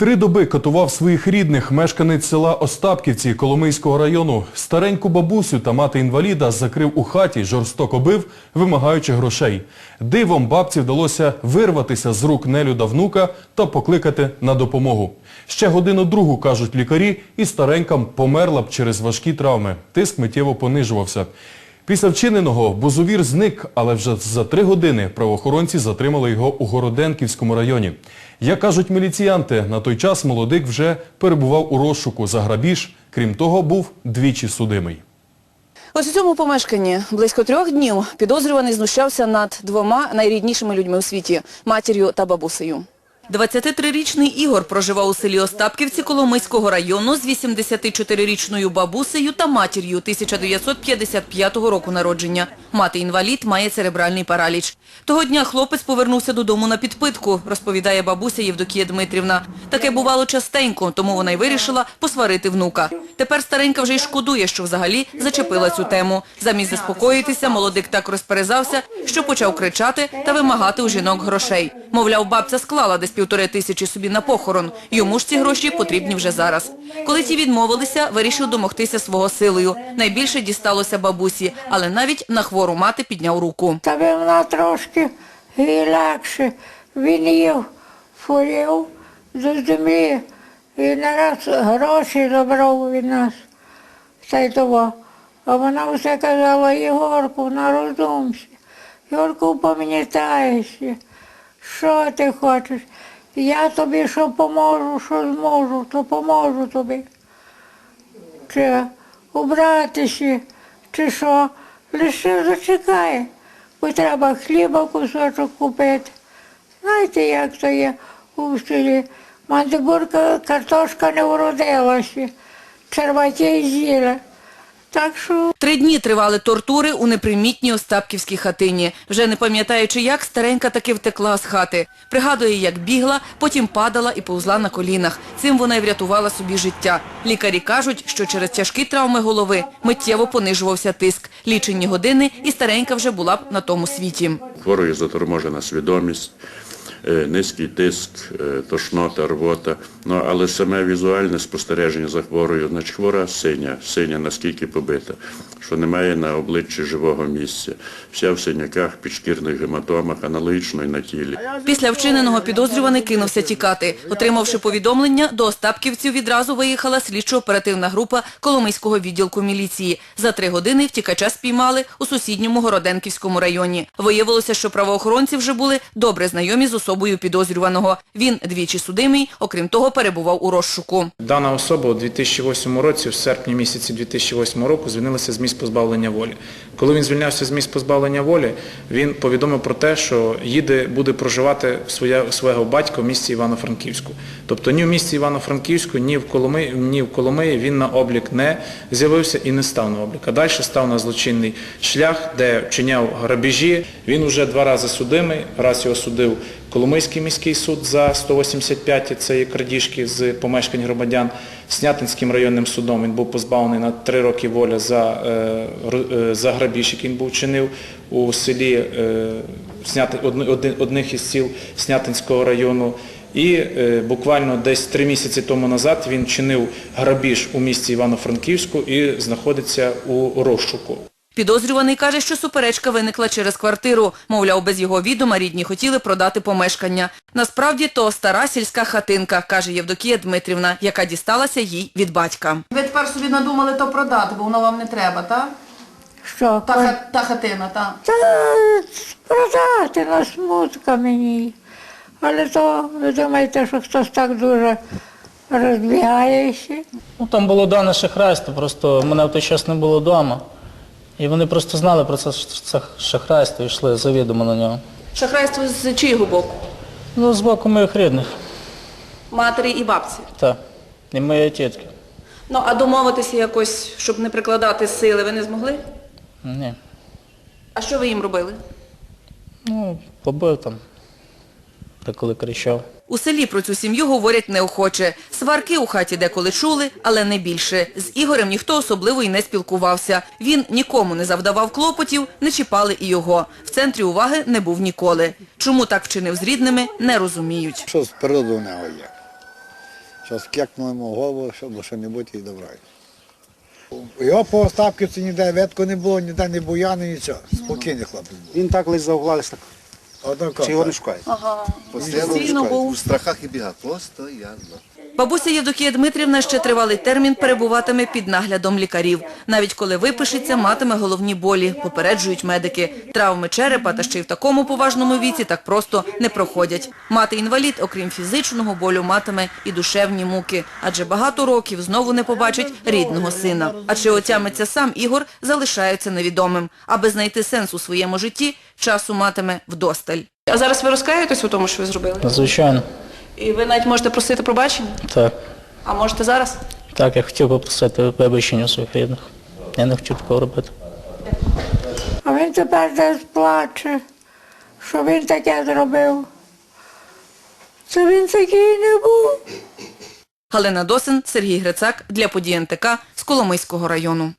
Три доби катував своїх рідних мешканець села Остапківці Коломийського району. Стареньку бабусю та мати інваліда закрив у хаті, жорстоко бив, вимагаючи грошей. Дивом бабці вдалося вирватися з рук нелюда внука та покликати на допомогу. Ще годину другу, кажуть лікарі, і старенька померла б через важкі травми. Тиск миттєво понижувався. Після вчиненого бузовір зник, але вже за три години правоохоронці затримали його у Городенківському районі. Як кажуть міліціянти, на той час молодик вже перебував у розшуку за грабіж. Крім того, був двічі судимий. Ось у цьому помешканні близько трьох днів підозрюваний знущався над двома найріднішими людьми у світі – матір'ю та бабусею. 23-річний Ігор проживав у селі Остапківці Коломийського району з 84-річною бабусею та матір'ю 1955 року народження. Мати-інвалід має церебральний параліч. Того дня хлопець повернувся додому на підпитку, розповідає бабуся Євдокія Дмитрівна. Таке бувало частенько, тому вона й вирішила посварити внука. Тепер старенька вже й шкодує, що взагалі зачепила цю тему. Замість заспокоїтися, молодик так розперезався, що почав кричати та вимагати у жінок грошей. Мовляв, бабця склала десь півтори тисячі собі на похорон. Йому ж ці гроші потрібні вже зараз. Коли ті відмовилися, вирішив домогтися свого силою. Найбільше дісталося бабусі, але навіть на хвору мати підняв руку. Та вона трошки легше. Він їв, фурів до землі. І нараз гроші забрав від нас. Та й того. А вона все казала, Єгорку, нарозумся. Єгорку, пам'ятаєшся. Що ти хочеш? Я тобі що поможу, що зможу, то поможу тобі. Чи убратися, чи що, лише зачекай, бо треба хліба кусочок купити. Знаєте, як то є у селі? Мандибурка картошка не вродилася, черваті з'їли. Так що Три дні тривали тортури у непримітній Остапківській хатині. Вже не пам'ятаючи як, старенька таки втекла з хати. Пригадує, як бігла, потім падала і повзла на колінах. Цим вона й врятувала собі життя. Лікарі кажуть, що через тяжкі травми голови миттєво понижувався тиск. Лічені години і старенька вже була б на тому світі. Хворої заторможена свідомість, низький тиск, е, тошнота, рвота. Ну, але саме візуальне спостереження за хворою, значить хвора синя, синя наскільки побита, що немає на обличчі живого місця. Вся в синяках, підшкірних гематомах, аналогічно і на тілі. Після вчиненого підозрюваний кинувся тікати. Отримавши повідомлення, до Остапківців відразу виїхала слідчо-оперативна група Коломийського відділку міліції. За три години втікача спіймали у сусідньому Городенківському районі. Виявилося, що правоохоронці вже були добре знайомі з особою підозрюваного. Він двічі судимий, окрім того, перебував у розшуку. Дана особа у 2008 році, в серпні місяці 2008 року, звільнилася з місць позбавлення волі. Коли він звільнявся з місць позбавлення волі, він повідомив про те, що їде, буде проживати своє, свого батька в місті Івано-Франківську. Тобто ні в місті Івано-Франківську, ні в Коломиї, ні він на облік не з'явився і не став на облік. А далі став на злочинний шлях, де вчиняв грабежі. Він уже два рази судимий, раз його судив Коломийський міський суд за 185, це є крадіжки з помешкань громадян. Снятинським районним судом він був позбавлений на три роки волі за, е, е, за грабіж, який він був вчинив у селі е, одних із сіл Снятинського району. І буквально десь три місяці тому назад він чинив грабіж у місті Івано-Франківську і знаходиться у розшуку. Підозрюваний каже, що суперечка виникла через квартиру. Мовляв, без його відома рідні хотіли продати помешкання. Насправді то стара сільська хатинка, каже Євдокія Дмитрівна, яка дісталася їй від батька. Ви тепер собі надумали то продати, бо воно вам не треба, так? що? та хатина, так. Та продати на смутка мені. Але то ви думаєте, що хтось так дуже розбігається? Ну, там було дане шахрайство, просто мене в той час не було вдома. І вони просто знали про це, це шахрайство і йшли завідомо на нього. Шахрайство з чиїго боку? Ну, з боку моїх рідних, Матері і бабці. так. І моєї тітки. Ну, а домовитися якось, щоб не прикладати сили, ви не змогли? Ні. А що ви їм робили? Ну, побив там, та коли кричав. У селі про цю сім'ю говорять неохоче. Сварки у хаті деколи чули, але не більше. З Ігорем ніхто особливо й не спілкувався. Він нікому не завдавав клопотів, не чіпали і його. В центрі уваги не був ніколи. Чому так вчинив з рідними, не розуміють. Що з природу в нього є? Зараз кекнемо голову, щоб що-небудь і добре. Його по Остапківці ніде ветку не було, ніде не буяни, нічого. Спокійний хлопець був. Він так лише Однаково. Чи його не шукають. Постійно був. У страхах і бігах. Постоянно. Бабуся Євдокія Дмитрівна ще тривалий термін перебуватиме під наглядом лікарів. Навіть коли випишеться, матиме головні болі, попереджують медики. Травми черепа та ще й в такому поважному віці так просто не проходять. Мати-інвалід, окрім фізичного болю, матиме і душевні муки. Адже багато років знову не побачить рідного сина. А чи отямиться сам Ігор, залишається невідомим. Аби знайти сенс у своєму житті, часу матиме вдосталь. А зараз ви розкаєтесь у тому, що ви зробили? Звичайно, І ви навіть можете просити пробачення? так. А можете зараз? Так, я хотів попросити вибачення своїх рідних. Я не хотів такого робити. А він тепер десь плаче, що він таке зробив. Це він такий не був. Галина Досин, Сергій Грицак для події НТК з Коломийського району.